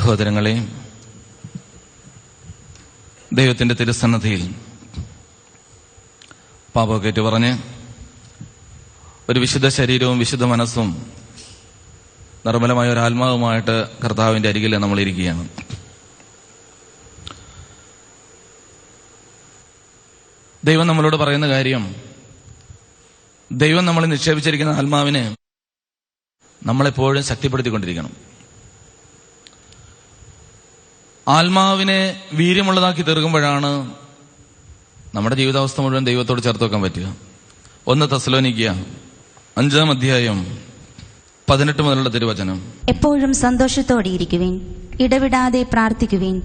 സഹോദരങ്ങളെ ദൈവത്തിന്റെ തിരുസന്നധിയിൽ പാപമൊക്കെ പറഞ്ഞ് ഒരു വിശുദ്ധ ശരീരവും വിശുദ്ധ മനസ്സും നിർമ്മലമായ ഒരു ആത്മാവുമായിട്ട് കർത്താവിന്റെ അരികിൽ നമ്മൾ ഇരിക്കുകയാണ്. ദൈവം നമ്മളോട് പറയുന്ന കാര്യം ദൈവം നമ്മളെ നിക്ഷേപിച്ചിരിക്കുന്ന ആത്മാവിനെ നമ്മളെപ്പോഴും ശക്തിപ്പെടുത്തിക്കൊണ്ടിരിക്കണം. ആത്മാവിനെ വീര്യമുള്ളതാക്കി തീർക്കുമ്പോഴാണ് നമ്മുടെ ജീവിതാവസ്ഥ മുഴുവൻ ദൈവത്തോട് ചേർത്ത് വെക്കാൻ പറ്റുക. ഒന്ന് തസ്ലോനിക്കുക അഞ്ചാം അധ്യായം പതിനെട്ട് മുതലുള്ള തിരുവചനം. എപ്പോഴും സന്തോഷത്തോടെ ഇരിക്കുവിൻ ഇടവിടാതെ പ്രാർത്ഥിക്കുവിൻ.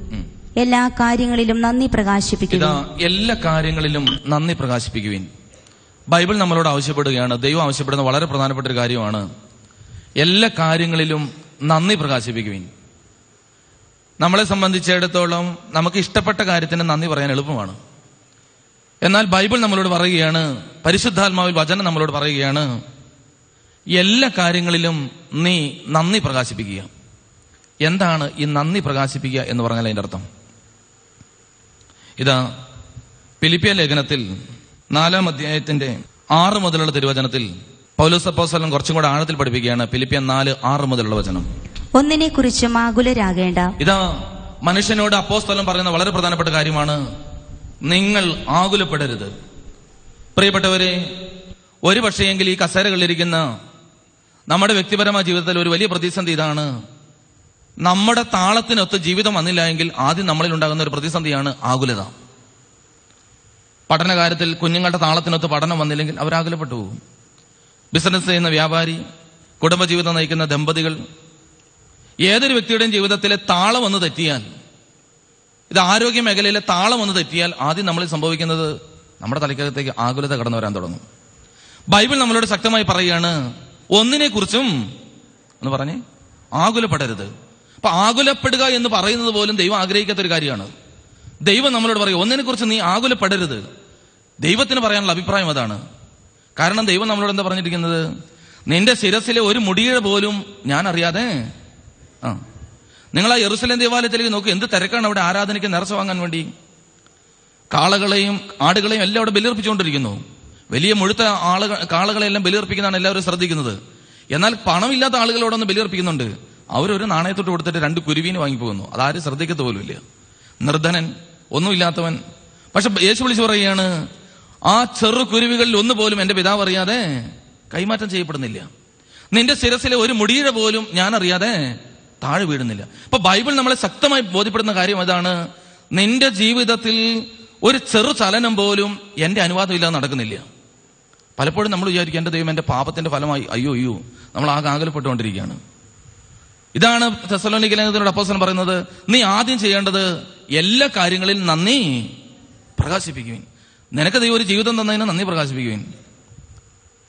എല്ലാ കാര്യങ്ങളിലും നന്ദി പ്രകാശിപ്പിക്കുക എല്ലാ കാര്യങ്ങളിലും നന്ദി പ്രകാശിപ്പിക്കുവിൻ. ബൈബിൾ നമ്മളോട് ആവശ്യപ്പെടുകയാണ്. ദൈവം ആവശ്യപ്പെടുന്ന വളരെ പ്രധാനപ്പെട്ട ഒരു കാര്യമാണ്. എല്ലാ കാര്യങ്ങളിലും നന്ദി പ്രകാശിപ്പിക്കുവിൻ. നമ്മളെ സംബന്ധിച്ചിടത്തോളം നമുക്ക് ഇഷ്ടപ്പെട്ട കാര്യത്തിന് നന്ദി പറയാൻ എളുപ്പമാണ്. എന്നാൽ ബൈബിൾ നമ്മളോട് പറയുകയാണ് പരിശുദ്ധാത്മാവിൽ വചനം നമ്മളോട് പറയുകയാണ് എല്ലാ കാര്യങ്ങളിലും നീ നന്ദി പ്രകാശിപ്പിക്കുക. എന്താണ് ഈ നന്ദി പ്രകാശിപ്പിക്കുക എന്ന് പറഞ്ഞാൽ അതിന്റെ അർത്ഥം? ഇതാ ഫിലിപ്പിയ ലേഖനത്തിൽ നാലാം അധ്യായത്തിന്റെ ആറ് മുതലുള്ള തിരുവചനത്തിൽ പൗലോസ് അപ്പോസ്തലൻ കുറച്ചും കൂടെ ആഴത്തിൽ പഠിപ്പിക്കുകയാണ് പിലിപ്പിയ നാല് ആറ് മുതലുള്ള വചനം. ഒന്നിനെ കുറിച്ചും ആകുലരാകേണ്ട. ഇതാ മനുഷ്യനോട് അപ്പോസ്തലൻ പറയുന്ന വളരെ പ്രധാനപ്പെട്ട കാര്യമാണ്. നിങ്ങൾ ആകുലപ്പെടരുത്. പ്രിയപ്പെട്ടവരെ ഒരു പക്ഷേയെങ്കിൽ ഈ കസേരകളിലിരിക്കുന്ന നമ്മുടെ വ്യക്തിപരമായ ജീവിതത്തിൽ ഒരു വലിയ പ്രതിസന്ധി ഇതാണ്. നമ്മുടെ താളത്തിനൊത്ത് ജീവിതം വന്നില്ല എങ്കിൽ ആദ്യം നമ്മളിൽ ഉണ്ടാകുന്ന ഒരു പ്രതിസന്ധിയാണ് ആകുലത. പഠനകാര്യത്തിൽ കുഞ്ഞുങ്ങളുടെ താളത്തിനൊത്ത് പഠനം വന്നില്ലെങ്കിൽ അവർ ആകുലപ്പെട്ടു ബിസിനസ് ചെയ്യുന്ന വ്യാപാരി കുടുംബജീവിതം നയിക്കുന്ന ദമ്പതികൾ ഏതൊരു വ്യക്തിയുടെയും ജീവിതത്തിലെ താളം ഒന്ന് തെറ്റിയാൽ ഇത് ആരോഗ്യ മേഖലയിലെ താളം ഒന്ന് തെറ്റിയാൽ ആദ്യം നമ്മൾ സംഭവിക്കുന്നത് നമ്മുടെ തലയ്ക്കകത്തേക്ക് ആകുലത കടന്നു വരാൻ തുടങ്ങും. ബൈബിൾ നമ്മളോട് ശക്തമായി പറയുകയാണ് ഒന്നിനെ കുറിച്ചും എന്ന് പറഞ്ഞേ ആകുലപ്പെടരുത്. അപ്പൊ ആകുലപ്പെടുക എന്ന് പറയുന്നത് പോലും ദൈവം ആഗ്രഹിക്കാത്ത ഒരു കാര്യമാണ്. ദൈവം നമ്മളോട് പറയും ഒന്നിനെ കുറിച്ച് നീ ആകുലപ്പെടരുത്. ദൈവത്തിന് പറയാനുള്ള അഭിപ്രായം അതാണ്. കാരണം ദൈവം നമ്മളോട് എന്താ പറഞ്ഞിരിക്കുന്നത്? നിന്റെ ശിരസിലെ ഒരു മുടിയുടെ പോലും ഞാൻ അറിയാതെ ആ. നിങ്ങൾ ആ യെറുസലേം ദേവാലയത്തിലേക്ക് നോക്കൂ എന്ത് തിരക്കാണ് അവിടെ ആരാധനയ്ക്ക് നിറച്ച് വാങ്ങാൻ വേണ്ടി? കാളകളെയും ആടുകളെയും എല്ലാം അവിടെ ബലിയർപ്പിച്ചുകൊണ്ടിരിക്കുന്നു. വലിയ മുഴുത്ത ആളുകൾ കാളകളെല്ലാം ബലിയർപ്പിക്കുന്നതാണ് എല്ലാവരും ശ്രദ്ധിക്കുന്നത്. എന്നാൽ പണമില്ലാത്ത ആളുകളോടൊന്ന് ബലിയർപ്പിക്കുന്നുണ്ട്. അവരൊരു നാണയത്തോട്ട് കൊടുത്തിട്ട് രണ്ട് കുരുവീന് വാങ്ങിപ്പോകുന്നു. അതാരും ശ്രദ്ധിക്കത്ത പോലുമില്ല. നിർധനൻ ഒന്നുമില്ലാത്തവൻ. പക്ഷെ യേശു വിളിച്ചു പറയുകയാണ് ആ ചെറു കുരുവികളിൽ ഒന്ന് പോലും എന്റെ പിതാവ് അറിയാതെ കൈമാറ്റം ചെയ്യപ്പെടുന്നില്ല. നിന്റെ ശിരസിലെ ഒരു മുടിയുടെ പോലും ഞാൻ അറിയാതെ താഴെ വീഴുന്നില്ല. അപ്പൊ ബൈബിൾ നമ്മളെ ശക്തമായി ബോധ്യപ്പെടുന്ന കാര്യം അതാണ്. നിന്റെ ജീവിതത്തിൽ ഒരു ചെറു ചലനം പോലും എന്റെ അനുവാദമില്ലാതെ നടക്കുന്നില്ല. പലപ്പോഴും നമ്മൾ വിചാരിക്കും എന്റെ ദൈവം എന്റെ പാപത്തിന്റെ ഫലമായി അയ്യോ അയ്യോ നമ്മൾ ആകെ ആകലപ്പെട്ടുകൊണ്ടിരിക്കുകയാണ്. ഇതാണ് തെസലോണിക്കലോട് അപ്പോസനം പറയുന്നത് നീ ആദ്യം ചെയ്യേണ്ടത് എല്ലാ കാര്യങ്ങളിലും നന്ദി പ്രകാശിപ്പിക്കുവിൻ. നിനക്ക് ദൈവം ഒരു ജീവിതം തന്നതിന് നന്ദി പ്രകാശിപ്പിക്കുവിൻ.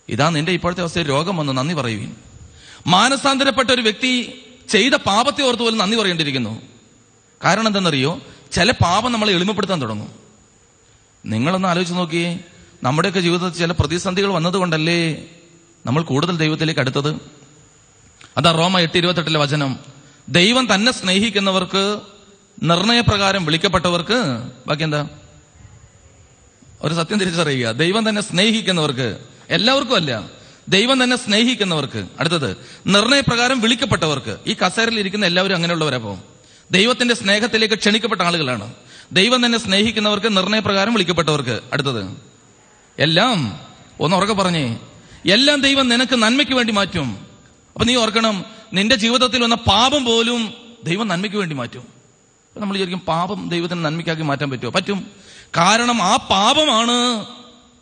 ഇതാ നിന്റെ ഇപ്പോഴത്തെ അവസ്ഥയിൽ രോഗം വന്ന് നന്ദി പറയുവിൻ. മാനസാന്തരപ്പെട്ട ഒരു വ്യക്തി ചെയ്ത പാപത്തെ ഓർത്ത് പോലും നന്ദി പറയേണ്ടിയിരിക്കുന്നു. കാരണം എന്തെന്നറിയോ ചില പാപം നമ്മളെ എളിമപ്പെടുത്താൻ തുടങ്ങും. നിങ്ങളൊന്ന് ആലോചിച്ച് നോക്കിയേ നമ്മുടെയൊക്കെ ജീവിതത്തിൽ ചില പ്രതിസന്ധികൾ വന്നതുകൊണ്ടല്ലേ നമ്മൾ കൂടുതൽ ദൈവത്തിലേക്ക് അടുത്തത്? അതാ റോമ എട്ട് ഇരുപത്തെട്ടിലെ വചനം. ദൈവം തന്നെ സ്നേഹിക്കുന്നവർക്ക് നിർണയപ്രകാരം വിളിക്കപ്പെട്ടവർക്ക് ബാക്കി എന്താ? ഒരു സത്യം തിരിച്ചറിയുക. ദൈവം തന്നെ സ്നേഹിക്കുന്നവർക്ക് എല്ലാവർക്കും അല്ല. ദൈവം തന്നെ സ്നേഹിക്കുന്നവർക്ക് അടുത്തത് നിർണയപ്രകാരം വിളിക്കപ്പെട്ടവർക്ക് ഈ കസേരയിൽ ഇരിക്കുന്ന എല്ലാവരും അങ്ങനെയുള്ളവരപ്പോ ദൈവത്തിന്റെ സ്നേഹത്തിലേക്ക് ക്ഷണിക്കപ്പെട്ട ആളുകളാണ്. ദൈവം തന്നെ സ്നേഹിക്കുന്നവർക്ക് നിർണയപ്രകാരം വിളിക്കപ്പെട്ടവർക്ക് അടുത്തത് എല്ലാം ഒന്ന് ഉറക്കെ പറഞ്ഞേ എല്ലാം ദൈവം നിനക്ക് നന്മയ്ക്ക് വേണ്ടി മാറ്റും. അപ്പൊ നീ ഓർക്കണം നിന്റെ ജീവിതത്തിൽ വന്ന പാപം പോലും ദൈവം നന്മയ്ക്ക് വേണ്ടി മാറ്റും. അപ്പൊ നമ്മൾ വിചാരിക്കും പാപം ദൈവത്തിന് നന്മയ്ക്കാക്കി മാറ്റാൻ പറ്റുമോ? പറ്റും. കാരണം ആ പാപമാണ്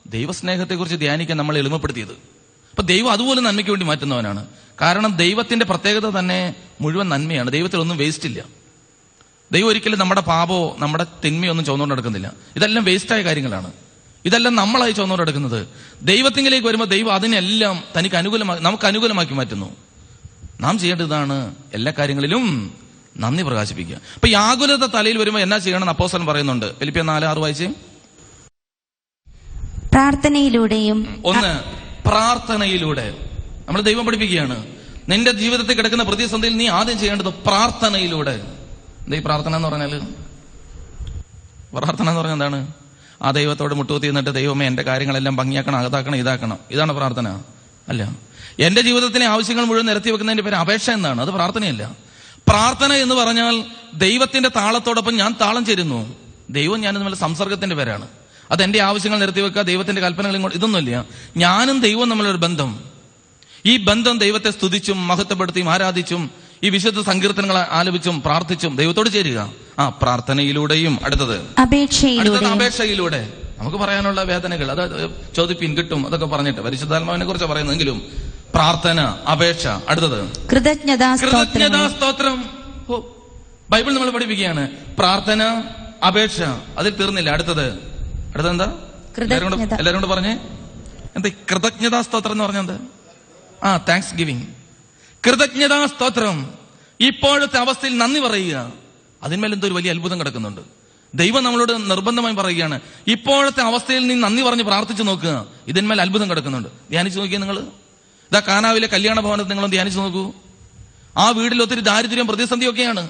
ദൈവസ്നേഹത്തെക്കുറിച്ച് ധ്യാനിക്കാൻ നമ്മൾ എളിമപ്പെടുത്തിയത്. അപ്പൊ ദൈവം അതുപോലെ നന്മയ്ക്ക് വേണ്ടി മാറ്റുന്നവനാണ്. കാരണം ദൈവത്തിന്റെ പ്രത്യേകത തന്നെ മുഴുവൻ നന്മയാണ്. ദൈവത്തിൽ ഒന്നും വേസ്റ്റ് ഇല്ല. ദൈവം ഒരിക്കലും നമ്മുടെ പാപമോ നമ്മുടെ തിന്മയോ ഒന്നും ചുവന്നുകൊണ്ട് നടക്കുന്നില്ല. ഇതെല്ലാം വേസ്റ്റായ കാര്യങ്ങളാണ്. ഇതെല്ലാം നമ്മളായി ചുവന്നുകൊണ്ട് നടക്കുന്നത്. ദൈവത്തിങ്കിലേക്ക് വരുമ്പോൾ ദൈവം അതിനെല്ലാം തനിക്ക് അനുകൂലമാക്കി നമുക്ക് അനുകൂലമാക്കി മാറ്റുന്നു. നാം ചെയ്യേണ്ടതാണ് എല്ലാ കാര്യങ്ങളിലും നന്ദി പ്രകാശിപ്പിക്കുക. അപ്പൊ ഈ ആകുലത തലയിൽ വരുമ്പോൾ എന്നാ ചെയ്യണം അപ്പോസൻ പറയുന്നുണ്ട്. ഫിലിപ്പിയ നാല് ആറ് വായിച്ച്. പ്രാർത്ഥനയിലൂടെയും ഒന്ന് പ്രാർത്ഥനയിലൂടെ. നമ്മൾ ദൈവം പഠിപ്പിക്കുകയാണ്. നിന്റെ ജീവിതത്തിൽ കിടക്കുന്ന പ്രതിസന്ധിയിൽ നീ ആദ്യം ചെയ്യേണ്ടത് പ്രാർത്ഥനയിലൂടെ. എന്താ ഈ പ്രാർത്ഥന എന്ന് പറഞ്ഞാൽ? പ്രാർത്ഥന എന്ന് പറഞ്ഞാൽ എന്താണ്? ആ ദൈവത്തോട് മുട്ടുകുത്തി നിന്നിട്ട് ദൈവമേ എന്റെ കാര്യങ്ങളെല്ലാം ഭംഗിയാക്കണം അകത്താക്കണം ഇതാക്കണം. ഇതാണ് പ്രാർത്ഥന. അല്ല. എന്റെ ജീവിതത്തിലെ ആവശ്യങ്ങൾ മുഴുവൻ നിരത്തി വെക്കുന്നതിന്റെ പേര് അപേക്ഷ എന്നാണ്. അത് പ്രാർത്ഥനയല്ല. പ്രാർത്ഥന എന്ന് പറഞ്ഞാൽ ദൈവത്തിന്റെ താളത്തോടൊപ്പം ഞാൻ താളം ചേരുന്നു. ദൈവം ഞാൻ തമ്മിൽ സംസർഗത്തിന്റെ പേരാണ്. അത് എന്റെ ആവശ്യങ്ങൾ നിർത്തി വെക്കുക ദൈവത്തിന്റെ കൽപ്പനകൾ ഇങ്ങോട്ട് ഇതൊന്നുമില്ല. ഞാനും ദൈവവും തമ്മിലൊരു ബന്ധം. ഈ ബന്ധം ദൈവത്തെ സ്തുതിച്ചും മഹത്വപ്പെടുത്തിയും ആരാധിച്ചും ഈ വിശുദ്ധ സങ്കീർത്തനങ്ങൾ ആലപിച്ചും പ്രാർത്ഥിച്ചും ദൈവത്തോട് ചേരുക. ആ പ്രാർത്ഥനയിലൂടെയും അടുത്തത്. അടുത്തത് അപേക്ഷയിലൂടെ. നമുക്ക് പറയാനുള്ള വേദനകൾ അത് ചോദിപ്പിൻ കിട്ടും അതൊക്കെ പറഞ്ഞിട്ട്. പരിശുദ്ധാത്മാവിനെ കുറിച്ച് പറയുന്നെങ്കിലും പ്രാർത്ഥന അപേക്ഷ അടുത്തത്. കൃതജ്ഞതാ കൃതജ്ഞതാ സ്തോത്രം. ബൈബിൾ നമ്മൾ പഠിപ്പിക്കുകയാണ്. പ്രാർത്ഥന അപേക്ഷ അതിൽ തീർന്നില്ല. അടുത്തത്. അടുത്തത് എന്താ എല്ലാരും കൂടെ- പറഞ്ഞേ? എന്താ കൃതജ്ഞതാ സ്തോത്രം എന്ന് പറഞ്ഞത്? ആ താങ്ക്സ് ഗിവിംഗ് കൃതജ്ഞതാ സ്തോത്രം. ഇപ്പോഴത്തെ അവസ്ഥയിൽ നന്ദി പറയുക. അതിന്മേൽ എന്തോ ഒരു വലിയ അത്ഭുതം കിടക്കുന്നുണ്ട്. ദൈവം നമ്മളോട് നിർബന്ധമായി പറയുകയാണ്. ഇപ്പോഴത്തെ അവസ്ഥയിൽ നീ നന്ദി പറഞ്ഞ് പ്രാർത്ഥിച്ചു നോക്കുക. ഇതിന്മേൽ അത്ഭുതം കിടക്കുന്നുണ്ട്. ധ്യാനിച്ചു നോക്കിയ നിങ്ങൾ ഇതാ കാനാവിലെ കല്യാണ ഭവനത്തിൽ നിങ്ങൾ ധ്യാനിച്ചു നോക്കൂ. ആ വീട്ടിൽ ഒത്തിരി ദാരിദ്ര്യം പ്രതിസന്ധിയൊക്കെയാണ്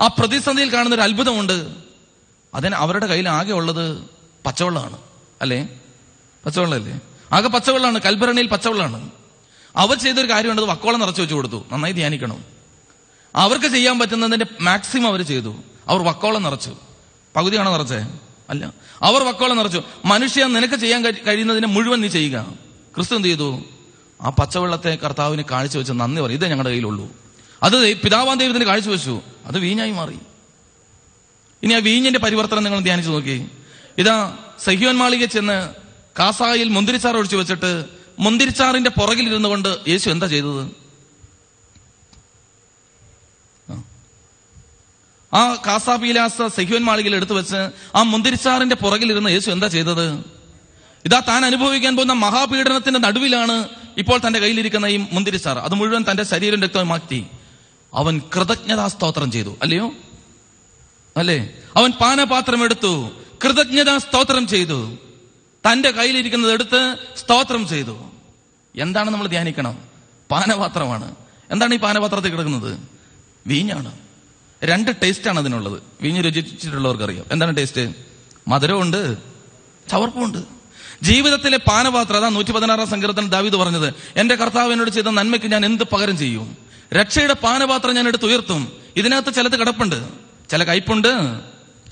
ആ പ്രതിസന്ധിയിൽ കാണുന്ന ഒരു അത്ഭുതമുണ്ട്. അതിന് അവരുടെ കയ്യിൽ ആകെ ഉള്ളത് പച്ചവെള്ളമാണ് അല്ലേ? പച്ചവെള്ളമല്ലേ? ആകെ പച്ചവെള്ളമാണ് കൽഭരണിയിൽ പച്ചവെള്ളമാണ്. അവർ ചെയ്തൊരു കാര്യമുണ്ട് വക്കോളം നിറച്ചു വെച്ചു കൊടുത്തു. നന്നായി ധ്യാനിക്കണം. അവർക്ക് ചെയ്യാൻ പറ്റുന്നതിന്റെ മാക്സിമം അവർ ചെയ്തു. അവർ വക്കോളം നിറച്ചു. പകുതിയാണോ നിറച്ചേ? അല്ല. അവർ വക്കോളം നിറച്ചു. മനുഷ്യ നിനക്ക് ചെയ്യാൻ കഴി- കഴിയുന്നതിനെ മുഴുവൻ നീ ചെയ്യുക. ക്രിസ്തു എന്ത് ചെയ്തു? ആ പച്ചവെള്ളത്തെ കർത്താവിന് കാഴ്ചവെച്ച് നന്ദി പറയും. ഇതേ ഞങ്ങളുടെ കയ്യിലുള്ളൂ. അത് പിതാവാൻ ദൈവത്തിന് കാഴ്ചവെച്ചു അത് വീഞ്ഞായി മാറി. ഇനി ആ വീഞ്ഞിന്റെ പരിവർത്തനം നിങ്ങൾ ധ്യാനിച്ചു നോക്കി. ഇതാ സഹ്യോൻ മാളിക ചെന്ന് കാസായിൽ മുന്തിരിച്ചാർ ഒഴിച്ചു വെച്ചിട്ട് മുന്തിരിച്ചാറിന്റെ പുറകിൽ ഇരുന്നു കൊണ്ട് യേശു എന്താ ചെയ്തത്? ആ. കാസാപീലാസ സഹ്യോൻ മാളികയിൽ എടുത്തു വെച്ച് ആ മുന്തിരിച്ചാറിന്റെ പുറകിൽ ഇരുന്ന് യേശു എന്താ ചെയ്തത്? ഇതാ താൻ അനുഭവിക്കാൻ പോകുന്ന മഹാപീഡനത്തിന്റെ നടുവിലാണ് ഇപ്പോൾ തന്റെ കയ്യിലിരിക്കുന്ന ഈ മുന്തിരിച്ചാർ അത് മുഴുവൻ തന്റെ ശരീരം രക്തം മാറ്റി അവൻ കൃതജ്ഞതാ സ്തോത്രം ചെയ്തു. അല്ലയോ? അല്ലേ? അവൻ പാനപാത്രം എടുത്തു. കൃതജ്ഞതാ സ്തോത്രം ചെയ്തു. തന്റെ കയ്യിലിരിക്കുന്നത് എടുത്ത് സ്തോത്രം ചെയ്തു. എന്താണ് നമ്മൾ ധ്യാനിക്കണം? പാനപാത്രമാണ്. എന്താണ് ഈ പാനപാത്രത്തിൽ കിടക്കുന്നത്? വീഞ്ഞാണ്. രണ്ട് ടേസ്റ്റാണ് അതിനുള്ളത്. വീഞ്ഞ് രുചിച്ചിട്ടുള്ളവർക്ക് അറിയാം എന്താണ് ടേസ്റ്റ്? മധുരമുണ്ട് ചവർപ്പുണ്ട് ജീവിതത്തിലെ പാനപാത്രം അതാ നൂറ്റി പതിനാറാം സങ്കീർത്തനം ദാവിദ് പറഞ്ഞത് എന്റെ കർത്താവ് എന്നോട് ചെയ്ത നന്മയ്ക്ക് ഞാൻ എന്ത് പകരം ചെയ്യും? രക്ഷയുടെ പാനപാത്രം ഞാൻ എടുത്ത് ഉയർത്തും. ഇതിനകത്ത് ചിലത് കിടപ്പുണ്ട്. ചില കയ്പുണ്ട്.